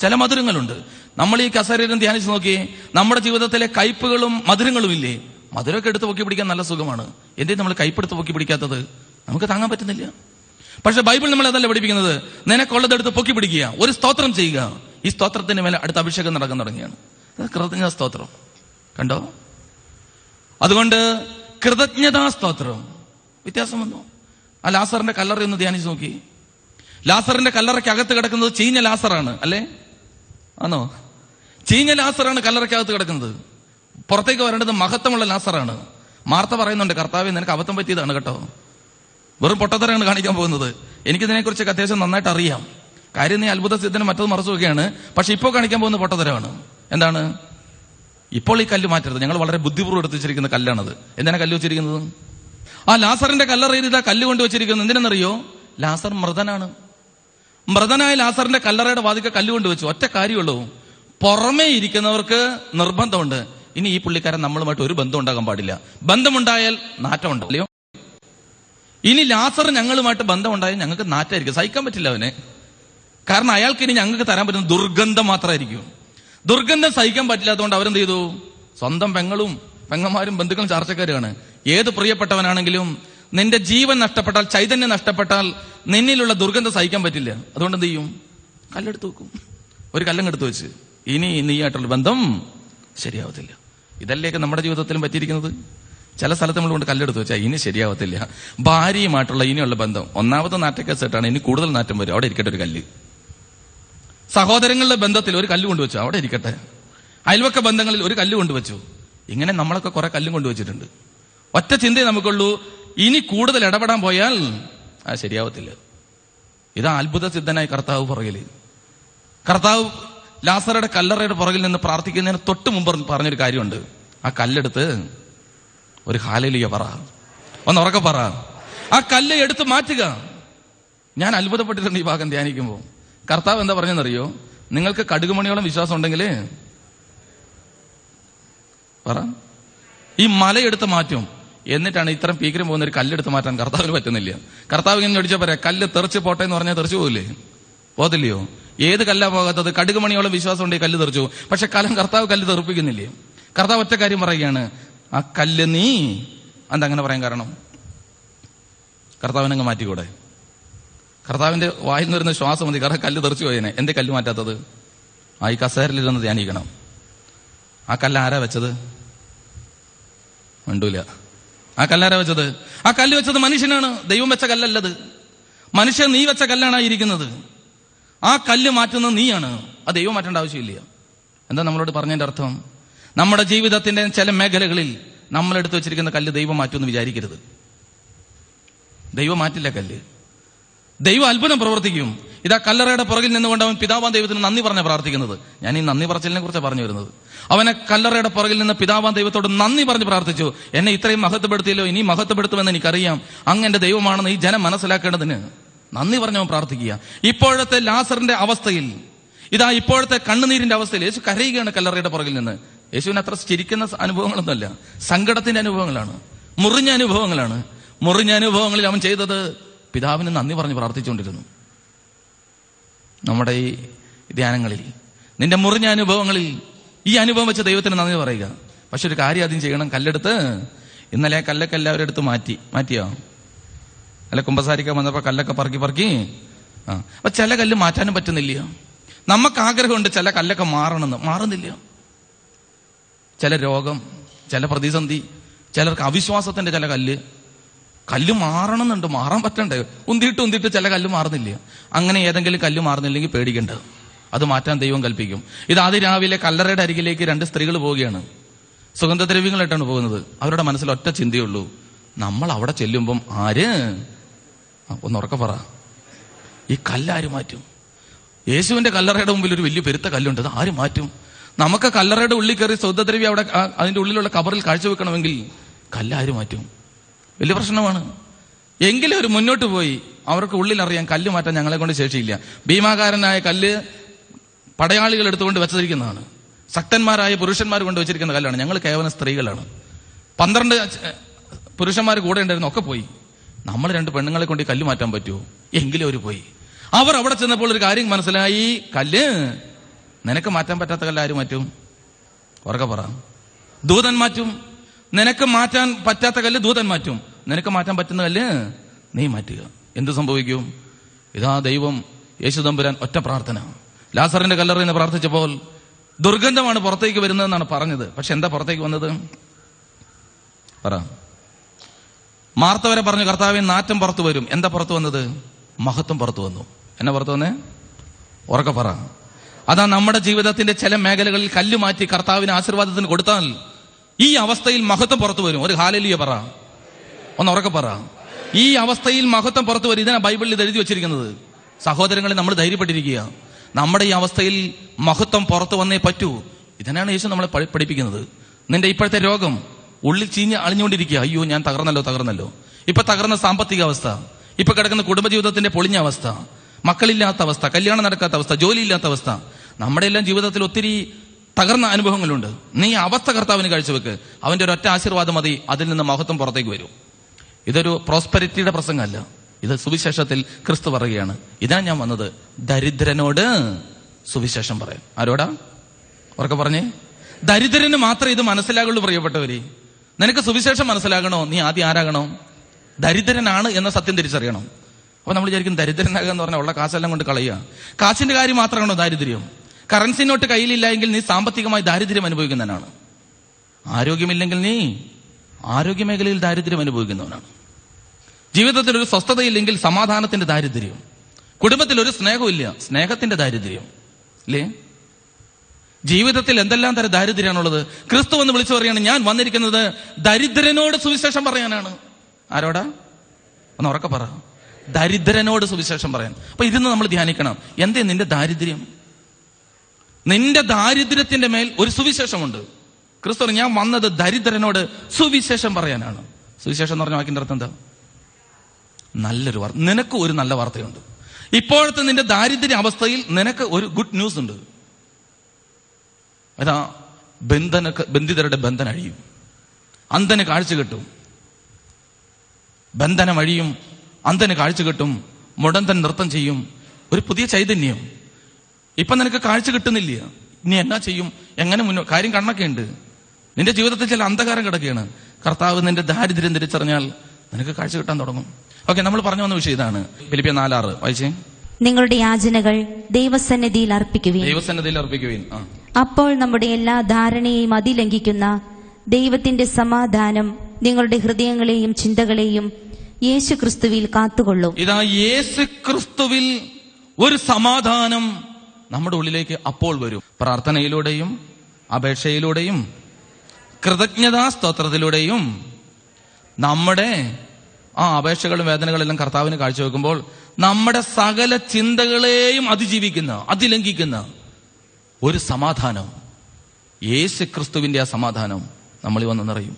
ചില മധുരങ്ങളുണ്ട്. നമ്മൾ ഈ കസേരയിലും ധ്യാനിച്ച് നോക്കി നമ്മുടെ ജീവിതത്തിലെ കയ്പുകളും മധുരങ്ങളും ഇല്ലേ? മധുരമൊക്കെ എടുത്ത് പൊക്കി പിടിക്കാൻ നല്ല സുഖമാണ്. എന്തേ നമ്മൾ കയ്പെടുത്ത് പൊക്കി പിടിക്കാത്തത്? നമുക്ക് താങ്ങാൻ പറ്റുന്നില്ല. പക്ഷെ ബൈബിൾ നമ്മൾ അതല്ല പഠിപ്പിക്കുന്നത്. നിനക്കുള്ളതെടുത്ത് പൊക്കി പിടിക്കുക ഒരു സ്തോത്രം ചെയ്യുക. ഈ സ്തോത്രത്തിന് മേലെ അടുത്ത അഭിഷേകം നടക്കാൻ തുടങ്ങിയാണ്. കൃതജ്ഞ സ്തോത്രം. കണ്ടോ? അതുകൊണ്ട് കൃതജ്ഞതാ സ്തോത്രം. വ്യത്യാസം വന്നു. ആ ലാസറിന്റെ കല്ലറ ഒന്ന് ധ്യാനിച്ച് നോക്കി. ലാസറിന്റെ കല്ലറയ്ക്ക് അകത്ത് കിടക്കുന്നത് ചീഞ്ഞ ലാസറാണ് അല്ലേ? ആണോ? ചീഞ്ഞ ലാസറാണ് കല്ലറയ്ക്കകത്ത് കിടക്കുന്നത്. പുറത്തേക്ക് വരേണ്ടത് മഹത്വമുള്ള ലാസറാണ്. മാർത്ത പറയുന്നുണ്ട് കർത്താവ് നിനക്ക് അബദ്ധം പറ്റിയതാണ് കേട്ടോ. വെറും പൊട്ടത്തരാണ് കാണിക്കാൻ പോകുന്നത്. എനിക്കിതിനെക്കുറിച്ചൊക്കെ അത്യാവശ്യം നന്നായിട്ട് അറിയാം. കാര്യം നീ അത്ഭുത സിദ്ധനും മറ്റത് മറച്ചുവെക്കുകയാണ് പക്ഷെ ഇപ്പോൾ കാണിക്കാൻ പോകുന്ന പൊട്ടത്തരമാണ്. എന്താണ്? ഇപ്പോൾ ഈ കല്ല് മാറ്റരുത്. ഞങ്ങൾ വളരെ ബുദ്ധിപൂർവം എടുത്ത് വെച്ചിരിക്കുന്ന കല്ലാണത്. എന്തിനാ കല്ല് വെച്ചിരിക്കുന്നത്? ആ ലാസറിന്റെ കല്ലറയിൽ ഇതാ കല്ല് കൊണ്ട് വെച്ചിരിക്കുന്നത്. എന്തിനെന്നറിയോ? ലാസർ മൃതനാണ്. മൃതനായ ലാസറിന്റെ കല്ലറയുടെ വാതിക്ക കല്ലുകൊണ്ട് വെച്ചു ഒറ്റ കാര്യമുള്ളൂ. പുറമേ ഇരിക്കുന്നവർക്ക് നിർബന്ധമുണ്ട്. ഇനി ഈ പുള്ളിക്കാരൻ നമ്മളുമായിട്ട് ഒരു ബന്ധം ഉണ്ടാകാൻ പാടില്ല. ബന്ധമുണ്ടായാൽ നാറ്റം ഉണ്ടല്ലോ ഇനി ലാസർ ഞങ്ങളുമായിട്ട് ബന്ധമുണ്ടായാൽ ഞങ്ങൾക്ക് നാറ്റായിരിക്കും. സഹിക്കാൻ പറ്റില്ല അവനെ. കാരണം അയാൾക്ക് ഇനി ഞങ്ങൾക്ക് തരാൻ പറ്റുന്ന ദുർഗന്ധം മാത്രമായിരിക്കും. ദുർഗന്ധം സഹിക്കാൻ പറ്റില്ലാത്തതുകൊണ്ട് അവരെന്ത് ചെയ്തു? സ്വന്തം പെങ്ങളും പെങ്ങന്മാരും ബന്ധുക്കളും ചാർച്ചക്കാരുമാണ് ഏത് പ്രിയപ്പെട്ടവനാണെങ്കിലും നിന്റെ ജീവൻ നഷ്ടപ്പെട്ടാൽ ചൈതന്യം നഷ്ടപ്പെട്ടാൽ നിന്നിലുള്ള ദുർഗന്ധം സഹിക്കാൻ പറ്റില്ല. അതുകൊണ്ട് എന്ത് ചെയ്യും? കല്ലെടുത്ത് വെക്കും. ഒരു കല്ലം കല്ലങ്ങെടുത്ത് വെച്ച്. ഇനി നീയായിട്ടുള്ള ബന്ധം ശരിയാവത്തില്ല. ഇതല്ലേക്ക് നമ്മുടെ ജീവിതത്തിലും പറ്റിയിരിക്കുന്നത്? ചില സ്ഥലത്ത് നമ്മൾ കൊണ്ട് കല്ലെടുത്ത് വെച്ചാൽ ഇനി ശരിയാവത്തില്ല. ഭാര്യയുമായിട്ടുള്ള ഇനിയുള്ള ബന്ധം. ഒന്നാമത്തെ നാറ്റക്കേസായിട്ടാണ് ഇനി കൂടുതൽ നാറ്റം വരും. അവിടെ ഇരിക്കട്ടെ ഒരു കല്ല്. സഹോദരങ്ങളുടെ ബന്ധത്തിൽ ഒരു കല്ല് കൊണ്ടുവച്ചു അവിടെ ഇരിക്കട്ടെ. അയൽവക്ക ബന്ധങ്ങളിൽ ഒരു കല്ല് കൊണ്ടുവച്ചു ഇങ്ങനെ നമ്മളൊക്കെ കുറെ കല്ലും കൊണ്ടുവച്ചിട്ടുണ്ട് ഒറ്റ ചിന്തയെ നമുക്കുള്ളൂ. ഇനി കൂടുതൽ ഇടപെടാൻ പോയാൽ ആ ശരിയാവത്തില്ല. ഇതാ അത്ഭുത സിദ്ധനായി കർത്താവ് പുറകിൽ കർത്താവ് ലാസറയുടെ കല്ലറയുടെ പുറകിൽ നിന്ന് പ്രാർത്ഥിക്കുന്നതിന് തൊട്ട് മുമ്പ് പറഞ്ഞൊരു കാര്യമുണ്ട്. ആ കല്ലെടുത്ത് ഒരു ഹാലലിയ പറ. ഒന്ന് ഉറക്കെ പറ. ആ കല്ല് എടുത്ത് മാറ്റുക. ഞാൻ അത്ഭുതപ്പെട്ടിട്ടുണ്ട് ഈ ഭാഗം ധ്യാനിക്കുമ്പോൾ കർത്താവ് എന്താ പറഞ്ഞെന്നറിയോ? നിങ്ങൾക്ക് കടുകുമണിയോളം വിശ്വാസം ഉണ്ടെങ്കിൽ പറ. ഈ മലയെടുത്ത് മാറ്റും. എന്നിട്ടാണ് ഇത്തരം പീക്കിരം പോകുന്ന ഒരു കല്ലെടുത്ത് മാറ്റാൻ കർത്താവിന് പറ്റുന്നില്ല. കർത്താവ് ഇങ്ങനെ ചോദിച്ചാൽ പറയാം കല്ല് തെറിച്ച് പോട്ടെ എന്ന് പറഞ്ഞാൽ തെറിച്ചു പോകില്ലേ പോകത്തില്ലയോ? ഏത് കല്ലാ പോകാത്തത്? കടുകുമണിയോളം വിശ്വാസം ഉണ്ട് ഈ കല്ല് തെറിച്ചു പക്ഷെ കലം കർത്താവ് കല്ല് തെറിപ്പിക്കുന്നില്ലേ? കർത്താവ് ഒറ്റ കാര്യം പറയുകയാണ് ആ കല്ല് നീ അങ്ങനെ പറയാൻ കാരണം? കർത്താവിനങ്ങ് മാറ്റിക്കൂടെ? കർത്താവിന്റെ വായിൽ നിന്ന് വരുന്ന ശ്വാസം മതി. കാരണം കല്ല് തെറിച്ചു പോയതിനെ എന്റെ കല്ല് മാറ്റാത്തത്? ആ ഈ കസേരയിലിരുന്ന് ധ്യാനിക്കണം. ആ കല്ല് ആരാ വെച്ചത്? ഉണ്ടൂല ആ കല്ലാരാ വെച്ചത്? ആ കല്ല് വെച്ചത് മനുഷ്യനാണ്. ദൈവം വെച്ച കല്ലല്ലത്. മനുഷ്യൻ നീ വെച്ച കല്ലാണ് ഇരിക്കുന്നത് ആ കല്ല് മാറ്റുന്നത് നീയാണ്. ആ ദൈവം മാറ്റേണ്ട ആവശ്യമില്ല. എന്താ നമ്മളോട് പറഞ്ഞതിന്റെ അർത്ഥം? നമ്മുടെ ജീവിതത്തിന്റെ ചില മേഖലകളിൽ നമ്മൾ എടുത്തു വെച്ചിരിക്കുന്ന കല്ല് ദൈവം മാറ്റുമെന്ന് വിചാരിക്കരുത്. ദൈവം മാറ്റില്ല കല്ല്. ദൈവം അത്ഭുതം പ്രവർത്തിക്കും. ഇതാ കല്ലറയുടെ പുറകിൽ നിന്നുകൊണ്ട് അവൻ പിതാവാൻ ദൈവത്തിന് നന്ദി പറഞ്ഞ പ്രാർത്ഥിക്കുന്നത്. ഞാൻ ഈ നന്ദി പറച്ചിലിനെ കുറിച്ച് പറഞ്ഞു വരുന്നത്. അവനെ കല്ലറയുടെ പുറകിൽ നിന്ന് പിതാവാൻ ദൈവത്തോട് നന്ദി പറഞ്ഞ് പ്രാർത്ഥിച്ചു. എന്നെ ഇത്രയും മഹത്വപ്പെടുത്തിയല്ലോ ഇനി മഹത്വപ്പെടുത്തുമെന്ന് എനിക്കറിയാം. അങ്ങ് എന്റെ ദൈവമാണെന്ന് ഈ ജനം മനസ്സിലാക്കേണ്ടതിന് നന്ദി പറഞ്ഞവൻ പ്രാർത്ഥിക്കുക. ഇപ്പോഴത്തെ ലാസറിന്റെ അവസ്ഥയിൽ ഇതാ ഇപ്പോഴത്തെ കണ്ണുനീരിന്റെ അവസ്ഥയിൽ യേശു കരയുകയാണ് കല്ലറയുടെ പുറകിൽ നിന്ന്. യേശുവിന് അത്ര ചിരിക്കുന്ന അനുഭവങ്ങളൊന്നുമല്ല. സങ്കടത്തിന്റെ അനുഭവങ്ങളാണ്. മുറിഞ്ഞ അനുഭവങ്ങളാണ്. മുറിഞ്ഞ അനുഭവങ്ങളിൽ അവൻ ചെയ്തത് പിതാവിന് നന്ദി പറഞ്ഞ് പ്രാർത്ഥിച്ചുകൊണ്ടിരുന്നു. നമ്മുടെ ഈ ധ്യാനങ്ങളിൽ നിന്റെ മുറിഞ്ഞ അനുഭവങ്ങളിൽ ഈ അനുഭവം വെച്ച് ദൈവത്തിന് നന്ദി പറയുക. പക്ഷെ ഒരു കാര്യം ആദ്യം ചെയ്യണം. കല്ലെടുത്ത് ഇന്നലെ ആ കല്ലൊക്കെ എല്ലാവരും എടുത്ത് മാറ്റി. മാറ്റിയോ? അല്ല കുമ്പസാരിക്കാൻ വന്നപ്പോ കല്ലൊക്കെ പറക്കി പറക്കി? ആ. അപ്പൊ ചില കല്ല് മാറ്റാനും പറ്റുന്നില്ല നമുക്ക് ആഗ്രഹമുണ്ട് ചില കല്ലൊക്കെ മാറണമെന്ന്. മാറുന്നില്ല ചില രോഗം ചില പ്രതിസന്ധി ചിലർക്ക് അവിശ്വാസത്തിന്റെ ചില കല്ല്. കല്ല് മാറണമെന്നുണ്ട്. മാറാൻ പറ്റണ്ടേ? ഉന്തിയിട്ട് ഉന്തിയിട്ട് ചില കല്ല് മാറുന്നില്ല അങ്ങനെ ഏതെങ്കിലും കല്ല് മാറുന്നില്ലെങ്കിൽ പേടിക്കണ്ട. അത് മാറ്റാൻ ദൈവം കൽപ്പിക്കും. ഇത് ആദ്യ രാവിലെ കല്ലറയുടെ അരികിലേക്ക് രണ്ട് സ്ത്രീകൾ പോവുകയാണ്. സുഗന്ധദ്രവ്യങ്ങളായിട്ടാണ് പോകുന്നത്. അവരുടെ മനസ്സിൽ ഒറ്റ ചിന്തയുള്ളൂ. നമ്മൾ അവിടെ ചെല്ലുമ്പം ആര്? ഒന്ന് ഉറക്കെ പറ. ഈ കല്ലാര് മാറ്റും? യേശുവിന്റെ കല്ലറയുടെ മുമ്പിൽ ഒരു വലിയ പെരുത്ത കല്ലുണ്ട്. അത് ആര് മാറ്റും? നമുക്ക് കല്ലറയുടെ ഉള്ളിൽ കയറി സുഗന്ധദ്രവ്യ അവിടെ അതിന്റെ ഉള്ളിലുള്ള കബറിൽ കാഴ്ചവെക്കണമെങ്കിൽ കല്ലാര് മാറ്റും? വലിയ പ്രശ്നമാണ്. എങ്കിലും ഒരു മുന്നോട്ട് പോയി. അവർക്ക് ഉള്ളിൽ അറിയാം കല്ല് മാറ്റാൻ ഞങ്ങളെ കൊണ്ട് ശേഷിയില്ല. ഭീമാകാരനായ കല്ല് പടയാളികൾ എടുത്തുകൊണ്ട് വെച്ചിരിക്കുന്നതാണ് ശക്തന്മാരായ പുരുഷന്മാർ കൊണ്ട് വെച്ചിരിക്കുന്ന കല്ലാണ്. ഞങ്ങൾ കേവലം സ്ത്രീകളാണ്. പന്ത്രണ്ട് പുരുഷന്മാർ കൂടെ ഉണ്ടായിരുന്നു ഒക്കെ പോയി. നമ്മൾ രണ്ട് പെണ്ണുങ്ങളെ കൊണ്ട് കല്ല് മാറ്റാൻ പറ്റുമോ? എങ്കിലും അവർ പോയി. അവർ അവിടെ ചെന്നപ്പോൾ ഒരു കാര്യം മനസ്സിലായി. കല്ല് നിനക്ക് മാറ്റാൻ പറ്റാത്ത കല്ല് ആര് മാറ്റും? ഉറക്കെ പറ. ദൂതൻ മാറ്റും. നിനക്ക് മാറ്റാൻ പറ്റാത്ത കല്ല് ദൂതൻ മാറ്റും. നിനക്ക് മാറ്റാൻ പറ്റുന്ന കല്ല് നീ മാറ്റുക. എന്ത് സംഭവിക്കും? ഇതാ ദൈവം യേശുദമ്പുരാൻ ഒറ്റ പ്രാർത്ഥന. ലാസറിന്റെ കല്ലറയിൽ നിന്ന് പ്രാർത്ഥിച്ചപ്പോൾ ദുർഗന്ധമാണ് പുറത്തേക്ക് വരുന്നതെന്നാണ് പറഞ്ഞത്. പക്ഷെ എന്താ പുറത്തേക്ക് വന്നത്? പറ. മാർത്തവരെ പറഞ്ഞു കർത്താവിൻ നാറ്റം പുറത്തു വരും. എന്താ പുറത്തു വന്നത്? മഹത്വം പുറത്തു വന്നു. എന്നാ പുറത്തു വന്നേ? ഉറക്കെ പറ. അതാ നമ്മുടെ ജീവിതത്തിന്റെ ചില മേഖലകളിൽ കല്ല് മാറ്റി കർത്താവിന് ആശീർവാദത്തിന് കൊടുത്താൽ ഈ അവസ്ഥയിൽ മഹത്വം പുറത്തു വരും. ഒരു ഹാലലിയ പറ. ഒന്ന് ഉറക്കെ പറ. ഈ അവസ്ഥയിൽ മഹത്വം പുറത്തു വരും. ഇതിനാ ബൈബിളിൽ എഴുതി വെച്ചിരിക്കുന്നത്. സഹോദരങ്ങളെ നമ്മൾ ധൈര്യപ്പെട്ടിരിക്കുക. നമ്മുടെ ഈ അവസ്ഥയിൽ മഹത്വം പുറത്തു വന്നേ പറ്റൂ. ഇതിനാണ് യേശു നമ്മളെ പഠിപ്പിക്കുന്നത്. നിന്റെ ഇപ്പോഴത്തെ രോഗം ഉള്ളിൽ ചീഞ്ഞ് അളിഞ്ഞുകൊണ്ടിരിക്കുക. അയ്യോ ഞാൻ തകർന്നല്ലോ തകർന്നല്ലോ. ഇപ്പൊ തകർന്ന സാമ്പത്തിക അവസ്ഥ. ഇപ്പൊ കിടക്കുന്ന കുടുംബജീവിതത്തിന്റെ പൊളിഞ്ഞ അവസ്ഥ. മക്കളില്ലാത്ത അവസ്ഥ കല്യാണം നടക്കാത്ത അവസ്ഥ ജോലിയില്ലാത്ത അവസ്ഥ. നമ്മുടെ എല്ലാം ജീവിതത്തിൽ ഒത്തിരി തകർന്ന അനുഭവങ്ങളുണ്ട്. നീ അവസ്ഥ കർത്താവിന് കാഴ്ചവെക്ക്. അവന്റെ ഒരു ഒറ്റ ആശീർവാദം മതി. അതിൽ നിന്ന് മഹത്വം പുറത്തേക്ക് വരും. ഇതൊരു പ്രോസ്പെരിറ്റിയുടെ പ്രസംഗമല്ല. ഇത് സുവിശേഷത്തിൽ ക്രിസ്തു പറയുകയാണ്. ഇതാണ് ഞാൻ വന്നത്. ദരിദ്രനോട് സുവിശേഷം പറയാം. ആരോടാ? ഉറക്കെ പറഞ്ഞേ. ദരിദ്രന് മാത്രമേ ഇത് മനസ്സിലാകുള്ളൂ പ്രിയപ്പെട്ടവര്. നിനക്ക് സുവിശേഷം മനസ്സിലാകണോ? നീ ആദ്യം ആരാകണോ? ദരിദ്രനാണ് എന്ന സത്യം തിരിച്ചറിയണം. അപ്പൊ നമ്മൾ വിചാരിക്കും ദരിദ്രനാകുക എന്ന് പറഞ്ഞാൽ ഉള്ള കാശെല്ലാം കൊണ്ട് കളയുക. കാശിന്റെ കാര്യം മാത്രമാണോ ദാരിദ്ര്യം? കറൻസി നോട്ട് കയ്യിലില്ല എങ്കിൽ നീ സാമ്പത്തികമായി ദാരിദ്ര്യം അനുഭവിക്കുന്നവനാണ്. ആരോഗ്യമില്ലെങ്കിൽ നീ ആരോഗ്യ മേഖലയിൽ ദാരിദ്ര്യം അനുഭവിക്കുന്നവനാണ്. ജീവിതത്തിൽ ഒരു സ്വസ്ഥതയില്ലെങ്കിൽ സമാധാനത്തിന്റെ ദാരിദ്ര്യം. കുടുംബത്തിൽ ഒരു സ്നേഹമില്ല സ്നേഹത്തിന്റെ ദാരിദ്ര്യം. അല്ലേ ജീവിതത്തിൽ എന്തെല്ലാം തരം ദാരിദ്ര്യമാണുള്ളത്? ക്രിസ്തു എന്ന് വിളിച്ചു പറയാണ് ഞാൻ വന്നിരിക്കുന്നത് ദരിദ്രനോട് സുവിശേഷം പറയാനാണ്. ആരോടാ? ഒന്ന് ഉറക്കെ പറ. ദരിദ്രനോട് സുവിശേഷം പറയാൻ. അപ്പൊ ഇരുന്ന് നമ്മൾ ധ്യാനിക്കണം. എന്തേ നിന്റെ ദാരിദ്ര്യം? നിന്റെ ദാരിദ്ര്യത്തിന്റെ മേൽ ഒരു സുവിശേഷമുണ്ട്. ക്രിസ്തു ഞാൻ വന്നത് ദരിദ്രനോട് സുവിശേഷം പറയാനാണ്. സുവിശേഷം എന്ന് പറഞ്ഞ വാക്കിന്റെ അർത്ഥം എന്താ? നല്ലൊരു വാർത്ത നിനക്ക് ഒരു നല്ല വാർത്തയുണ്ട്. ഇപ്പോഴത്തെ നിന്റെ ദാരിദ്ര്യ അവസ്ഥയിൽ നിനക്ക് ഒരു ഗുഡ് ന്യൂസ് ഉണ്ട്. അതാ ബന്ധന ബന്ധിതരുടെ ബന്ധന അഴിയും. അന്ധന് കാഴ്ച കിട്ടും. ബന്ധനം അഴിയും. അന്ധന് കാഴ്ച കിട്ടും. മുടന്തൻ നൃത്തം ചെയ്യും. ഒരു പുതിയ ചൈതന്യം. ഇപ്പൊ നിനക്ക് കാഴ്ച കിട്ടുന്നില്ല. ഇനി എന്നാ ചെയ്യും? എങ്ങനെ മുന്നോ കാര്യം കണ്ണൊക്കെ ഉണ്ട്. നിന്റെ ജീവിതത്തിൽ ചില അന്ധകാരം കിടക്കുകയാണ്. കർത്താവ് നിന്റെ ദാരിദ്ര്യം തിരിച്ചറിഞ്ഞാൽ നിനക്ക് കാഴ്ച കിട്ടാൻ തുടങ്ങും. ഓക്കെ നമ്മൾ പറഞ്ഞു വന്ന വിഷയം ഇതാണ്. ഫിലിപ്പിയ നാലാറ്. വായിച്ചേ? നിങ്ങളുടെ യാചനകൾ ദൈവസന്നിധിയിൽ അർപ്പിക്കുവിൻ. ദൈവസന്നിധിയിൽ അർപ്പിക്കുവിൻ. അപ്പോൾ നമ്മുടെ എല്ലാ ധാരണയെയും അതിലംഘിക്കുന്ന ദൈവത്തിന്റെ സമാധാനം നിങ്ങളുടെ ഹൃദയങ്ങളെയും ചിന്തകളെയും യേശു ക്രിസ്തുവിൽ കാത്തുകൊള്ളും. ഇതാ യേശു ക്രിസ്തുവിൽ ഒരു സമാധാനം നമ്മുടെ ഉള്ളിലേക്ക് അപ്പോൾ വരും. പ്രാർത്ഥനയിലൂടെയും അപേക്ഷയിലൂടെയും കൃതജ്ഞതാ സ്തോത്രത്തിലൂടെയും നമ്മുടെ ആ അപേക്ഷകളും വേദനകളെല്ലാം കർത്താവിന് കാഴ്ചവെക്കുമ്പോൾ നമ്മുടെ സകല ചിന്തകളെയും അതിജീവിക്കുന്ന അതിലംഘിക്കുന്ന ഒരു സമാധാനം. യേശു ക്രിസ്തുവിന്റെ ആ സമാധാനം നമ്മൾ വന്ന് നിറയും.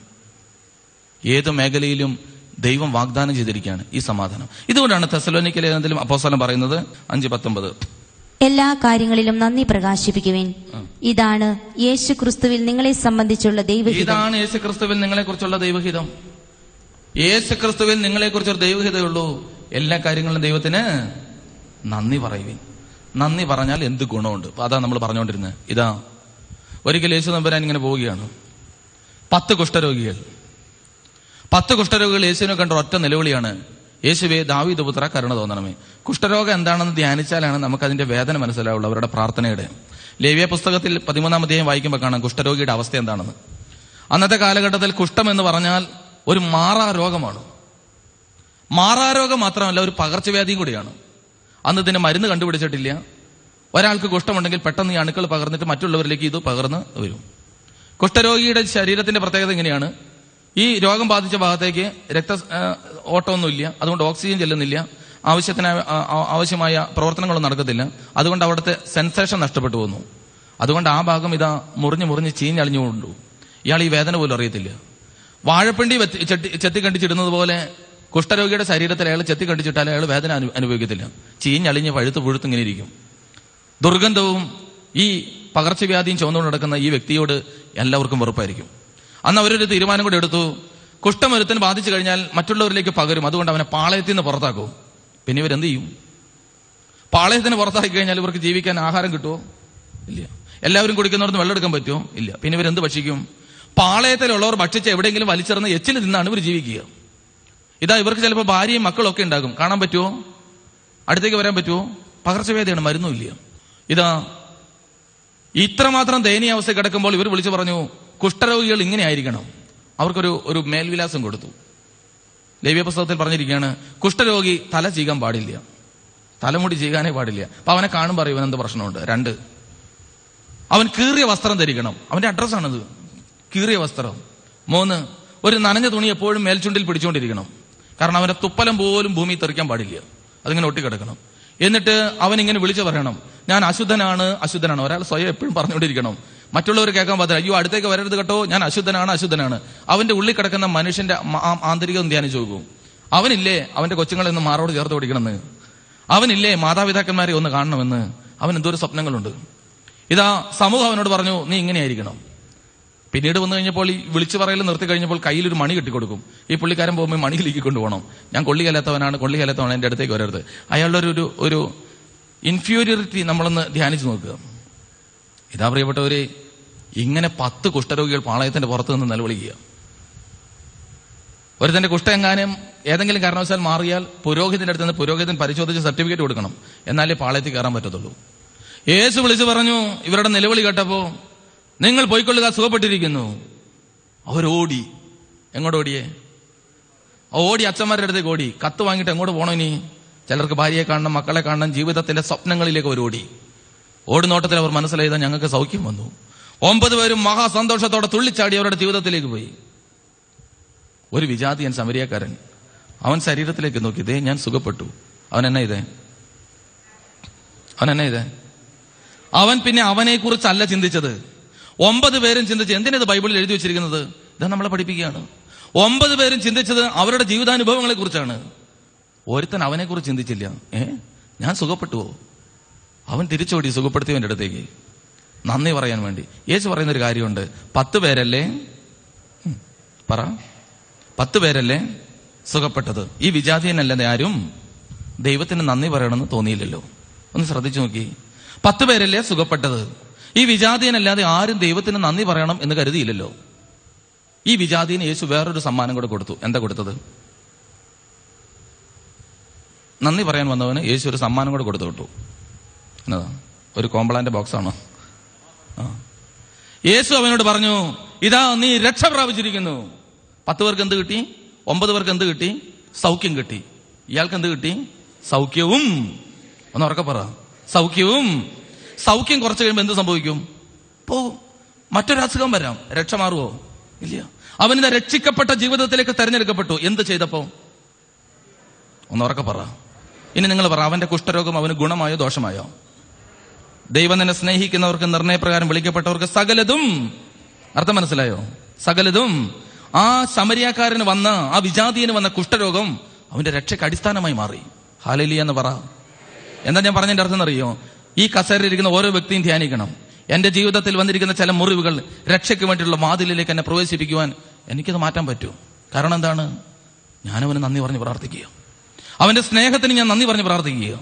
ഏത് മേഖലയിലും ദൈവം വാഗ്ദാനം ചെയ്തിരിക്കുകയാണ് ഈ സമാധാനം. ഇതുകൊണ്ടാണ് തെസലോനിക്കലെ എന്നതിലും അപ്പോസ്തലൻ പറയുന്നത് അഞ്ച് പത്തൊമ്പത്. എല്ലാ കാര്യങ്ങളിലും നന്ദി പ്രകാശിപ്പിക്കുവിൻ. ഇതാണ് യേശു ക്രിസ്തുവിൽ നിങ്ങളെ സംബന്ധിച്ചുള്ള ദൈവഹിതം. ഇതാണ് യേശു ക്രിസ്തുവിൽ നിങ്ങളെ കുറിച്ചുള്ള ദൈവഹിതം. യേശു ക്രിസ്തുവിൽ നിങ്ങളെ കുറിച്ചൊരു ദൈവഹിതയുള്ളൂ. എല്ലാ കാര്യങ്ങളും ദൈവത്തിന് നന്ദി പറയുവിൻ. നന്ദി പറഞ്ഞാൽ എന്ത് ഗുണമുണ്ട്? അതാ നമ്മൾ പറഞ്ഞുകൊണ്ടിരുന്നത് ഇതാ ഒരിക്കൽ യേശു നമ്പരാൻ ഇങ്ങനെ പോവുകയാണ്. പത്ത് കുഷ്ഠരോഗികൾ. പത്ത് കുഷ്ഠരോഗികൾ യേശുവിനെ കണ്ട ഒറ്റ നിലവിളിയാണ്. യേശുവെ ദാവീദ് പുത്ര കരുണ തോന്നണമേ. കുഷ്ഠരോഗം എന്താണെന്ന് ധ്യാനിച്ചാലാണ് നമുക്ക് അതിന്റെ വേദന മനസ്സിലാവുള്ളൂ അവരുടെ പ്രാർത്ഥനയുടെ. ലേവ്യ പുസ്തകത്തിൽ പതിമൂന്നാം അധ്യായം വായിക്കുമ്പോൾ കാണാം കുഷ്ഠരോഗിയുടെ അവസ്ഥ എന്താണെന്ന്. അന്നത്തെ കാലഘട്ടത്തിൽ കുഷ്ഠം എന്ന് പറഞ്ഞാൽ ഒരു മാറാ രോഗമാണ് മാറാരോഗം മാത്രമല്ല ഒരു പകർച്ചവ്യാധിയും കൂടിയാണ്. അന്ന് ഇതിന് മരുന്ന് കണ്ടുപിടിച്ചിട്ടില്ല. ഒരാൾക്ക് കുഷ്ഠമുണ്ടെങ്കിൽ പെട്ടെന്ന് ഈ അണുക്കൾ പകർന്നിട്ട് മറ്റുള്ളവരിലേക്ക് ഇത് പകർന്ന് വരും. കുഷ്ഠരോഗിയുടെ ശരീരത്തിന്റെ പ്രത്യേകത ഇങ്ങനെയാണ്. ഈ രോഗം ബാധിച്ച ഭാഗത്തേക്ക് രക്ത ഓട്ടമൊന്നുമില്ല അതുകൊണ്ട് ഓക്സിജൻ ചെല്ലുന്നില്ല ആവശ്യത്തിന് ആവശ്യമായ പ്രവർത്തനങ്ങളൊന്നും നടക്കത്തില്ല അതുകൊണ്ട് അവിടുത്തെ സെൻസേഷൻ നഷ്ടപ്പെട്ടു പോകുന്നു. അതുകൊണ്ട് ആ ഭാഗം ഇതാ മുറിഞ്ഞ് മുറിഞ്ഞ് ചീഞ്ഞളിഞ്ഞുകൊണ്ടു. ഇയാൾ ഈ വേദന പോലും അറിയത്തില്ല. വാഴപ്പിണ്ടി ചെത്തി കണ്ടിച്ചിടുന്നത് പോലെ കുഷ്ഠരോഗിയുടെ ശരീരത്തിൽ അയാൾ ചെത്തി കണ്ടിച്ചിട്ടാൽ അയാൾ വേദന അനു- അനുഭവിക്കത്തില്ല. ചീഞ്ഞളിഞ്ഞ് പഴുത്ത് പുഴുത്ത് ഇങ്ങനെ ഇരിക്കും. ദുർഗന്ധവും ഈ പകർച്ചവ്യാധിയും ചുമന്നുകൊണ്ട് നടക്കുന്ന ഈ വ്യക്തിയോട് എല്ലാവർക്കും വെറുപ്പായിരിക്കും. അന്ന് അവരൊരു തീരുമാനം കൂടെ എടുത്തു. കുഷ്ഠം ഒരുത്തിന് ബാധിച്ചു കഴിഞ്ഞാൽ മറ്റുള്ളവരിലേക്ക് പകരും. അതുകൊണ്ട് അവനെ പാളയത്തിൽ നിന്ന് പുറത്താക്കും. പിന്നെ ഇവരെന്ത് ചെയ്യും? പാളയത്തിന് പുറത്താക്കി കഴിഞ്ഞാൽ ഇവർക്ക് ജീവിക്കാൻ ആഹാരം കിട്ടുമോ? ഇല്ല. എല്ലാവരും കുടിക്കുന്നവർക്ക് വെള്ളം എടുക്കാൻ പറ്റുമോ? ഇല്ല. പിന്നെ ഇവരെന്ത് ഭക്ഷിക്കും? പാളയത്തിലുള്ളവർ ഭക്ഷിച്ച് എവിടെയെങ്കിലും വലിച്ചെറിഞ്ഞ് എച്ചിൽ നിന്നാണ് ഇവർ ജീവിക്കുക. ഇതാ ഇവർക്ക് ചിലപ്പോൾ ഭാര്യയും മക്കളൊക്കെ ഉണ്ടാകും. കാണാൻ പറ്റുമോ അടുത്തേക്ക് വരാൻ പറ്റുമോ പകർച്ചവ്യാധിയാണ് മരുന്നുമില്ല ഇതാ ഇത്രമാത്രം ദയനീയാവസ്ഥ കിടക്കുമ്പോൾ ഇവർ വിളിച്ചു പറഞ്ഞു കുഷ്ഠരോഗികൾ ഇങ്ങനെ ആയിരിക്കണം. അവർക്കൊരു ഒരു മേൽവിലാസം കൊടുത്തു. ലൈവ്യ പുസ്തകത്തിൽ പറഞ്ഞിരിക്കുകയാണ് കുഷ്ഠരോഗി തല ചീകാൻ പാടില്ല. തലമുടി ചീകാനേ പാടില്ല. അപ്പൊ അവനെ കാണുമ്പോൾ അറിയും എന്ത് പ്രശ്നമുണ്ട്. രണ്ട് അവൻ കീറിയ വസ്ത്രം ധരിക്കണം. അവന്റെ അഡ്രസ്സാണത് കീറിയ വസ്ത്രം. മൂന്ന് ഒരു നനഞ്ഞ തുണി എപ്പോഴും മേൽച്ചുണ്ടിൽ പിടിച്ചുകൊണ്ടിരിക്കണം. കാരണം അവന്റെ തുപ്പലം പോലും ഭൂമി തെറിക്കാൻ പാടില്ല. അതിങ്ങനെ ഒട്ടിക്കിടക്കണം. എന്നിട്ട് അവൻ ഇങ്ങനെ വിളിച്ചു പറയണം ഞാൻ അശുദ്ധനാണ് അശുദ്ധനാണ്. ഒരാൾ സ്വയം എപ്പോഴും പറഞ്ഞുകൊണ്ടിരിക്കണം. മറ്റുള്ളവർ കേൾക്കാൻ പാടില്ല അയ്യോ അടുത്തേക്ക് വരരുത് കേട്ടോ ഞാൻ അശുദ്ധനാണ് അശുദ്ധനാണ്. അവന്റെ ഉള്ളിൽ കിടക്കുന്ന മനുഷ്യന്റെ ആന്തരികം ധ്യാനിച്ചു പോകും അവനില്ലേ അവന്റെ കൊച്ചുങ്ങളെ ഒന്ന് മാറോട് ചേർത്ത് പിടിക്കണമെന്ന്? അവനില്ലേ മാതാപിതാക്കന്മാരെ ഒന്ന് കാണണമെന്ന്? അവൻ എന്തോരം സ്വപ്നങ്ങളുണ്ട്. ഇതാ സമൂഹം അവനോട് പറഞ്ഞു നീ ഇങ്ങനെയായിരിക്കണം. പിന്നീട് വന്നു കഴിഞ്ഞപ്പോൾ ഈ വിളിച്ചു പറയൽ നിർത്തി കഴിഞ്ഞപ്പോൾ കയ്യിൽ ഒരു മണി കെട്ടിക്കൊടുക്കും. ഈ പുള്ളിക്കാരൻ പോകുമ്പോൾ മണിയിലേക്ക് കൊണ്ടുപോകണം. ഞാൻ കൊള്ളി കലത്തവനാണ് കൊള്ളി കലത്തവനാണ് എന്റെ അടുത്തേക്ക് വരരുത്. അയാളുടെ ഒരു ഒരു ഇൻഫ്യൂരിയറിറ്റി നമ്മളൊന്ന് ധ്യാനിച്ചു നോക്കുക. ഇതാ പ്രിയപ്പെട്ടവരെ ഇങ്ങനെ പത്ത് കുഷ്ഠരോഗികൾ പാളയത്തിന്റെ പുറത്ത് നിന്ന് നിലവിളിക്കുക. ഒരുത്തന്റെ കുഷ്ഠം എങ്ങാനും ഏതെങ്കിലും കാരണവശാൽ മാറിയാൽ പുരോഹിതന്റെ അടുത്ത് നിന്ന് പുരോഹിതൻ പരിശോധിച്ച് സർട്ടിഫിക്കറ്റ് കൊടുക്കണം. എന്നാലേ പാളയത്തിൽ കയറാൻ പറ്റത്തുള്ളൂ. യേശു വിളിച്ചു പറഞ്ഞു ഇവരുടെ നിലവിളി കേട്ടപ്പോ നിങ്ങൾ പോയിക്കൊള്ളുക സുഖപ്പെട്ടിരിക്കുന്നു. അവരോടി എങ്ങോട്ട് ഓടിയേ? ഓടി അച്ഛന്മാരുടെ അടുത്തേക്ക് ഓടി. കത്ത് വാങ്ങിയിട്ട് എങ്ങോട്ട് പോകണോ ഇനി? ചിലർക്ക് ഭാര്യയെ കാണണം മക്കളെ കാണണം ജീവിതത്തിന്റെ സ്വപ്നങ്ങളിലേക്ക് അവർ ഓടി. ഓടുനോട്ടത്തിൽ അവർ മനസ്സിലായതാ ഞങ്ങൾക്ക് സൗഖ്യം വന്നു. ഒമ്പത് പേരും മഹാസന്തോഷത്തോടെ തുള്ളിച്ചാടി അവരുടെ ജീവിതത്തിലേക്ക് പോയി. ഒരു വിജാതിയൻ സമരിയക്കാരൻ. അവൻ ശരീരത്തിലേക്ക് നോക്കി ഇതേ ഞാൻ സുഖപ്പെട്ടു. അവൻ എന്നാ ഇതേ അവൻ എന്നാ ഇതേ അവൻ പിന്നെ അവനെ കുറിച്ചല്ല ചിന്തിച്ചത്. ഒമ്പത് പേരും ചിന്തിച്ച് ഇത് ബൈബിളിൽ എഴുതി വെച്ചിരിക്കുന്നത്? ഇത് നമ്മളെ പഠിപ്പിക്കുകയാണ്. ഒമ്പത് പേരും ചിന്തിച്ചത് അവരുടെ ജീവിതാനുഭവങ്ങളെ കുറിച്ചാണ്. ഒരുത്തൻ അവനെ കുറിച്ച് ചിന്തിച്ചില്ല. ഏ? ഞാൻ സുഖപ്പെട്ടുവോ? അവൻ തിരിച്ചോടി സുഖപ്പെടുത്തിയവന്റെ അടുത്തേക്ക്? നന്ദി പറയാൻ വേണ്ടി. യേശു പറയുന്ന ഒരു കാര്യമുണ്ട്. പത്ത് പേരല്ലേ? പറ. പത്ത് പേരല്ലേ സുഖപ്പെട്ടത്? ഈ വിജാതീയനല്ലാതെ ആരും ദൈവത്തിന് നന്ദി പറയണമെന്ന് തോന്നിയില്ലല്ലോ. ഒന്ന് ശ്രദ്ധിച്ചു നോക്കി. പത്ത് പേരല്ലേ സുഖപ്പെട്ടത്? ഈ വിജാതീയനല്ലാതെ ആരും ദൈവത്തിന് നന്ദി പറയണം എന്ന് കരുതിയില്ലല്ലോ. ഈ വിജാതീന് യേശു വേറൊരു സമ്മാനം കൂടെ കൊടുത്തു. എന്താ കൊടുത്തത്? നന്ദി പറയാൻ വന്നവന് യേശു ഒരു സമ്മാനം കൂടെ കൊടുത്തു വിട്ടു എന്നതാ ഒരു കോമ്പളാന്റെ ബോക്സാണോ? യേശു അവനോട് പറഞ്ഞു ഇതാ നീ രക്ഷ പ്രാപിച്ചിരിക്കുന്നു. പത്ത് പേർക്ക് എന്ത് കിട്ടി? ഒമ്പത് പേർക്ക് എന്ത് കിട്ടി? സൗഖ്യം കിട്ടി. ഇയാൾക്ക് എന്ത് കിട്ടി? സൗഖ്യവും. ഒന്ന് ഉറക്കെ പറ. സൗഖ്യവും. സൗഖ്യം കുറച്ച് കഴിയുമ്പോൾ എന്ത് സംഭവിക്കും? പോകും മറ്റൊരു അസുഖം വരാം. രക്ഷ മാറുമോ ഇല്ല. അവനിത് രക്ഷിക്കപ്പെട്ട ജീവിതത്തിലേക്ക് തെരഞ്ഞെടുക്കപ്പെട്ടു. എന്ത് ചെയ്തപ്പോ? ഒന്നുറക്കെ പറ. ഇനി നിങ്ങൾ പറ അവന്റെ കുഷ്ഠരോഗം അവന് ഗുണമായോ ദോഷമായോ? ദൈവം തന്നെ സ്നേഹിക്കുന്നവർക്ക് നിർണയപ്രകാരം വിളിക്കപ്പെട്ടവർക്ക് സകലതും അർത്ഥം മനസ്സിലായോ? സകലതും. ആ സമരിയാക്കാരന് വന്ന ആ വിജാതീയന് വന്ന കുഷ്ഠരോഗം അവന്റെ രക്ഷയ്ക്ക് അടിസ്ഥാനമായി മാറി. ഹാലലി എന്ന് പറ. എന്താ ഞാൻ പറഞ്ഞതിന്റെ അർത്ഥം അറിയോ ഈ കസേരയിലിരിക്കുന്ന ഓരോ വ്യക്തിയും ധ്യാനിക്കണം. എന്റെ ജീവിതത്തിൽ വന്നിരിക്കുന്ന ചില മുറിവുകൾ രക്ഷയ്ക്ക് വേണ്ടിയുള്ള വാതിലിലേക്ക് എന്നെ പ്രവേശിപ്പിക്കുവാൻ എനിക്കത് മാറ്റാൻ പറ്റും. കാരണം എന്താണ്? ഞാനവന് നന്ദി പറഞ്ഞ് പ്രാർത്ഥിക്കുക അവന്റെ സ്നേഹത്തിന് ഞാൻ നന്ദി പറഞ്ഞ് പ്രാർത്ഥിക്കുക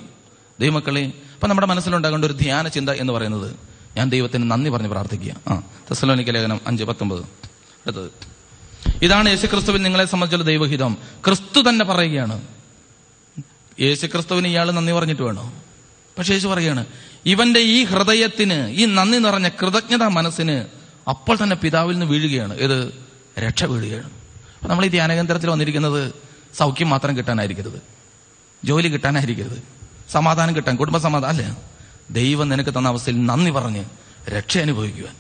ദൈവമക്കളെ അപ്പൊ നമ്മുടെ മനസ്സിലുണ്ടാകേണ്ട ഒരു ധ്യാന ചിന്ത എന്ന് പറയുന്നത് ഞാൻ ദൈവത്തിന് നന്ദി പറഞ്ഞ് പ്രാർത്ഥിക്കുക. ആ തെസലോനിക്ക ലേഖനം അഞ്ച് പത്തൊമ്പത്. അടുത്തത്. ഇതാണ് യേശുക്രിസ്തുവിൽ നിങ്ങളെ സംബന്ധിച്ചുള്ള ദൈവഹിതം. ക്രിസ്തു തന്നെ പറയുകയാണ്. യേശുക്രിസ്തുവിന് ഇയാൾ നന്ദി പറഞ്ഞിട്ട് വേണോ? പക്ഷെ യേശു പറയാണ് ഇവന്റെ ഈ ഹൃദയത്തിന് ഈ നന്ദി നിറഞ്ഞ കൃതജ്ഞതാ മനസ്സിന് അപ്പോൾ തന്നെ പിതാവിൽ നിന്ന് വീഴുകയാണ്. ഇത് രക്ഷ വീഴുകയാണ്. നമ്മൾ ഈ ധ്യാനകേന്ദ്രത്തിൽ വന്നിരിക്കുന്നത് സൗഖ്യം മാത്രം കിട്ടാനായിരിക്കരുത്. ജോലി കിട്ടാനായിരിക്കരുത്. സമാധാനം കിട്ടാൻ കുടുംബ സമാധാനം അല്ലേ? ദൈവം നിനക്ക് തന്ന അവസ്ഥയിൽ നന്ദി പറഞ്ഞ് രക്ഷ അനുഭവിക്കുവാൻ.